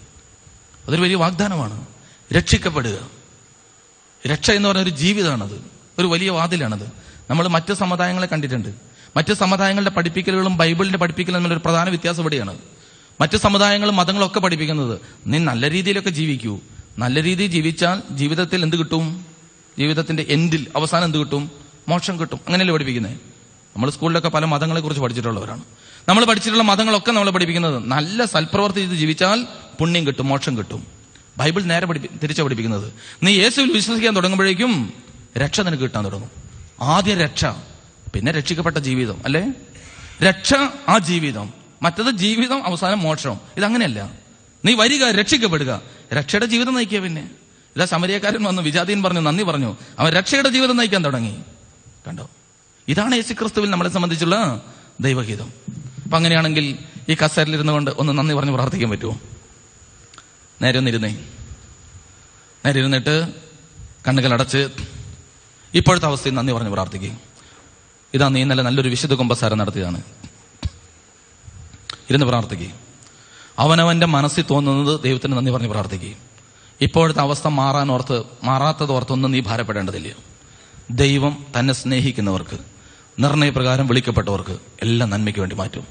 അതൊരു വലിയ വാഗ്ദാനമാണ്. രക്ഷിക്കപ്പെടുക. രക്ഷ എന്ന് പറഞ്ഞ ഒരു ജീവിതമാണത് ഒരു വലിയ വാതിലാണത്. നമ്മൾ മറ്റ് സമുദായങ്ങളെ കണ്ടിട്ടുണ്ട്. മറ്റ് സമുദായങ്ങളുടെ പഠിപ്പിക്കലുകളും ബൈബിളിന്റെ പഠിപ്പിക്കലും ഒരു പ്രധാന വ്യത്യാസം ഇവിടെയാണ്. മറ്റ് സമുദായങ്ങളും മതങ്ങളും ഒക്കെ പഠിപ്പിക്കുന്നത് നീ നല്ല രീതിയിലൊക്കെ ജീവിക്കൂ. നല്ല രീതിയിൽ ജീവിച്ചാൽ ജീവിതത്തിൽ എന്ത് കിട്ടും? ജീവിതത്തിന്റെ എൻഡിൽ അവസാനം എന്ത് കിട്ടും? മോക്ഷം കിട്ടും. അങ്ങനെയല്ലേ പഠിപ്പിക്കുന്നത് നമ്മൾ സ്കൂളിലൊക്കെ പല മതങ്ങളെ കുറിച്ച് പഠിച്ചിട്ടുള്ളവരാണ്. നമ്മൾ പഠിച്ചിട്ടുള്ള മതങ്ങളൊക്കെ നമ്മൾ പഠിപ്പിക്കുന്നത് നല്ല സൽപ്രവർത്തി ചെയ്ത് ജീവിച്ചാൽ പുണ്യം കിട്ടും മോക്ഷം കിട്ടും. ബൈബിൾ നേരെ പഠിപ്പി തിരിച്ചാണ് പഠിപ്പിക്കുന്നത്. നീ യേശുവിൽ വിശ്വസിക്കാൻ തുടങ്ങുമ്പോഴേക്കും രക്ഷ നിനക്ക് കിട്ടാൻ തുടങ്ങും. ആദ്യ രക്ഷ പിന്നെ രക്ഷിക്കപ്പെട്ട ജീവിതം അല്ലേ? രക്ഷ ആ ജീവിതം. മറ്റത് ജീവിതം അവസാനം മോക്ഷം. ഇതങ്ങനെയല്ല. നീ വരിക രക്ഷിക്കപ്പെടുക. രക്ഷയുടെ ജീവിതം നയിക്കുക പിന്നെ. ഇതാ സമരിയക്കാരൻ വന്നു വിജാതീൻ പറഞ്ഞു നന്ദി പറഞ്ഞു. അവൻ രക്ഷയുടെ ജീവിതം നയിക്കാൻ തുടങ്ങി. കണ്ടോ? ഇതാണ് യേശു ക്രിസ്തുവിൽ നമ്മളെ സംബന്ധിച്ചുള്ള ദൈവഗീതം അപ്പൊ അങ്ങനെയാണെങ്കിൽ ഈ കസേരയിലിരുന്നു കൊണ്ട് ഒന്ന് നന്ദി പറഞ്ഞ് പ്രാർത്ഥിക്കാൻ പറ്റുമോ? നേരെ ഒന്നിരുന്നേ നേരെ ഇരുന്നിട്ട് കണ്ണുകൾ അടച്ച് ഇപ്പോഴത്തെ അവസ്ഥയിൽ നന്ദി പറഞ്ഞ് പ്രാർത്ഥിക്കുക ഇതാ നീ ഇന്നലെ നല്ലൊരു വിശുദ്ധ കുമ്പസാരം നടത്തിയതാണ്. ഇരുന്ന് പ്രാർത്ഥിക്കുക അവനവന്റെ മനസ്സിൽ തോന്നുന്നത് ദൈവത്തിന് നന്ദി പറഞ്ഞ് പ്രാർത്ഥിക്കുക ഇപ്പോഴത്തെ അവസ്ഥ മാറാൻ ഓർത്ത് മാറാത്തത് ഓർത്തൊന്നും നീ ഭാരപ്പെടേണ്ടതില്ല. ദൈവം തന്നെ സ്നേഹിക്കുന്നവർക്ക് നിർണയപ്രകാരം വിളിക്കപ്പെട്ടവർക്ക് എല്ലാം നന്മയ്ക്ക് വേണ്ടി മാറ്റും.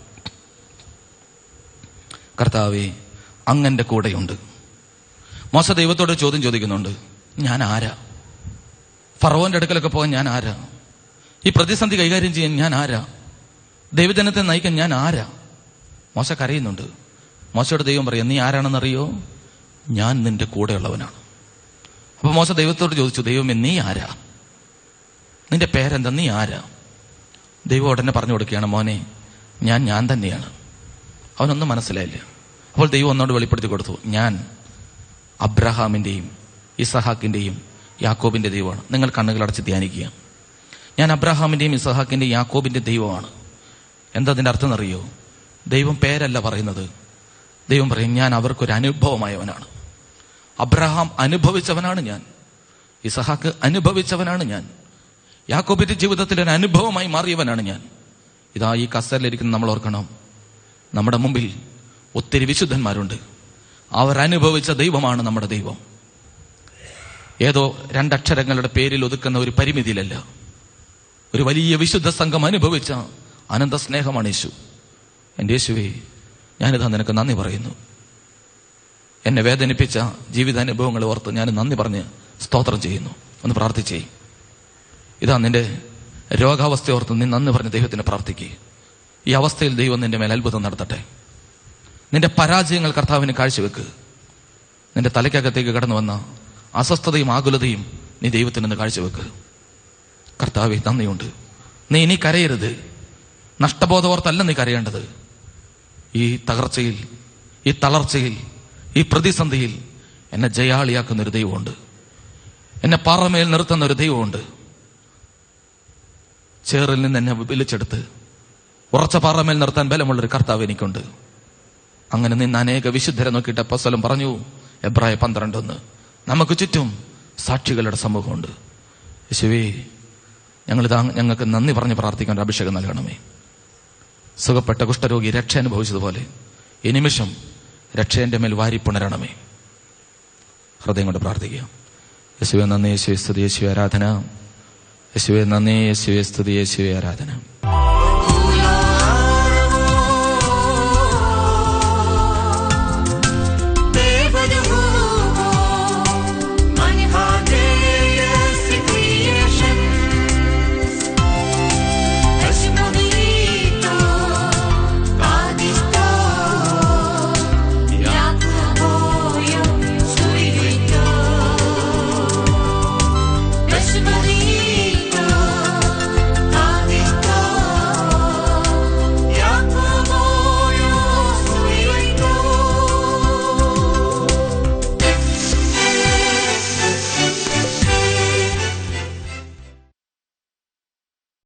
കർത്താവേ അങ്ങന്റെ കൂടെയുണ്ട്. മോശ ദൈവത്തോട് ചോദ്യം ചോദിക്കുന്നുണ്ട് ഞാൻ ആരാ? ഫറോന്റെ അടുക്കലൊക്കെ പോകാൻ ഞാൻ ആരാ? ഈ പ്രതിസന്ധി കൈകാര്യം ചെയ്യാൻ ഞാൻ ആരാ? ദൈവജനത്തെ നയിക്കാൻ ഞാൻ ആരാ? മോശ കരയുന്നുണ്ട്. മോശയോട് ദൈവം പറയാം നീ ആരാണെന്നറിയോ? ഞാൻ നിന്റെ കൂടെയുള്ളവനാണ്. അപ്പൊ മോശ ദൈവത്തോട് ചോദിച്ചു ദൈവമേ നീ ആരാ? നിന്റെ പേരെന്താ? നീ ആരാ? ദൈവം ഉടനെ പറഞ്ഞു കൊടുക്കുകയാണ് മോനെ ഞാൻ ഞാൻ തന്നെയാണ്. അവനൊന്നും മനസ്സിലായില്ല. അപ്പോൾ ദൈവം ഒന്നോട് വെളിപ്പെടുത്തി കൊടുത്തു ഞാൻ അബ്രഹാമിന്റെയും ഇസഹാക്കിന്റെയും യാക്കോബിന്റെ ദൈവമാണ്. നിങ്ങൾ കണ്ണുകൾ അടച്ച് ധ്യാനിക്കുക. ഞാൻ അബ്രഹാമിന്റെയും ഇസഹാക്കിന്റെയും യാക്കോബിന്റെ ദൈവമാണ്. എന്താ അതിന്റെ അർത്ഥം എന്നറിയോ? ദൈവം പേരല്ല പറയുന്നത്. ദൈവം പറയും ഞാൻ അവർക്കൊരു അനുഭവമായവനാണ്. അബ്രഹാം അനുഭവിച്ചവനാണ് ഞാൻ. ഇസഹാക്ക് അനുഭവിച്ചവനാണ് ഞാൻ. യാക്കോബിന്റെ ജീവിതത്തിൽ ഒരു അനുഭവമായി മാറിയവനാണ് ഞാൻ. ഇതാ ഈ കസറിലിരിക്കുന്ന നമ്മൾ ഓർക്കണം. നമ്മുടെ മുമ്പിൽ ഒത്തിരി വിശുദ്ധന്മാരുണ്ട്. അവർ അനുഭവിച്ച ദൈവമാണ് നമ്മുടെ ദൈവം. ഏതോ രണ്ടക്ഷരങ്ങളുടെ പേരിൽ ഒതുക്കുന്ന ഒരു പരിമിതിയിലല്ല. ഒരു വലിയ വിശുദ്ധ സംഘം അനുഭവിച്ച അനന്ത സ്നേഹമാണ് യേശു. എന്റെ യേശുവേ ഞാനിതാ നിനക്ക് നന്ദി പറയുന്നു. എന്നെ വേദനിപ്പിച്ച ജീവിതാനുഭവങ്ങളെ ഓർത്ത് ഞാൻ നന്ദി പറഞ്ഞ് സ്തോത്രം ചെയ്യുന്നു. ഒന്ന് പ്രാർത്ഥിച്ചേ. ഇതാ നിന്റെ രോഗാവസ്ഥ ഓർത്ത് നീ നന്ദി പറഞ്ഞ് ദൈവത്തിന് പ്രാർത്ഥിക്കുക ഈ അവസ്ഥയിൽ ദൈവം നിന്റെ മേൽ അത്ഭുതം നടത്തട്ടെ. നിന്റെ പരാജയങ്ങൾ കർത്താവിന് കാഴ്ചവെക്ക്. നിന്റെ തലയ്ക്കകത്തേക്ക് കടന്നു വന്ന അസ്വസ്ഥതയും ആകുലതയും നീ ദൈവത്തിന് കാഴ്ചവെക്കുക കാഴ്ചവെക്ക്. കർത്താവെ നന്ദിയുണ്ട്. നീ ഇനി കരയരുത്. നഷ്ടബോധോർത്തല്ല നീ കരയേണ്ടത്. ഈ തകർച്ചയിൽ ഈ തളർച്ചയിൽ ഈ പ്രതിസന്ധിയിൽ എന്നെ ജയാളിയാക്കുന്ന ഒരു ദൈവമുണ്ട്. എന്നെ പാറമേൽ നിർത്തുന്ന ഒരു ദൈവമുണ്ട്. ചേറിൽ നിന്ന് എന്നെ വിളിച്ചെടുത്ത് ഉറച്ച പാറമേൽ നിർത്താൻ ബലമുള്ളൊരു കർത്താവ് എനിക്കുണ്ട്. അങ്ങനെ നിന്ന് അനേക വിശുദ്ധരെ നോക്കിയിട്ട് അപ്പസ്വലം പറഞ്ഞു എബ്രായ പന്ത്രണ്ടെന്ന്. നമുക്ക് ചുറ്റും സാക്ഷികളുടെ സമൂഹമുണ്ട്. യേശുവേ ഞങ്ങളിതാ ഞങ്ങൾക്ക് നന്ദി പറഞ്ഞ് പ്രാർത്ഥിക്കാൻ ഒരു അഭിഷേകം നൽകണമേ. സുഖപ്പെട്ട കുഷ്ഠരോഗി രക്ഷ അനുഭവിച്ചതുപോലെ ഈ നിമിഷം മേൽ വാരി മേൽ വാരിപ്പുണരണമേ. ഹൃദയം കൊണ്ട് പ്രാർത്ഥിക്കുക. യേശുവെ നന്ദി യേശുവെ സ്തുതി യേശുവെ ആരാധന. യേശുവെ നന്ദി യേശുവെ സ്തുതി യേശുവെ ആരാധന.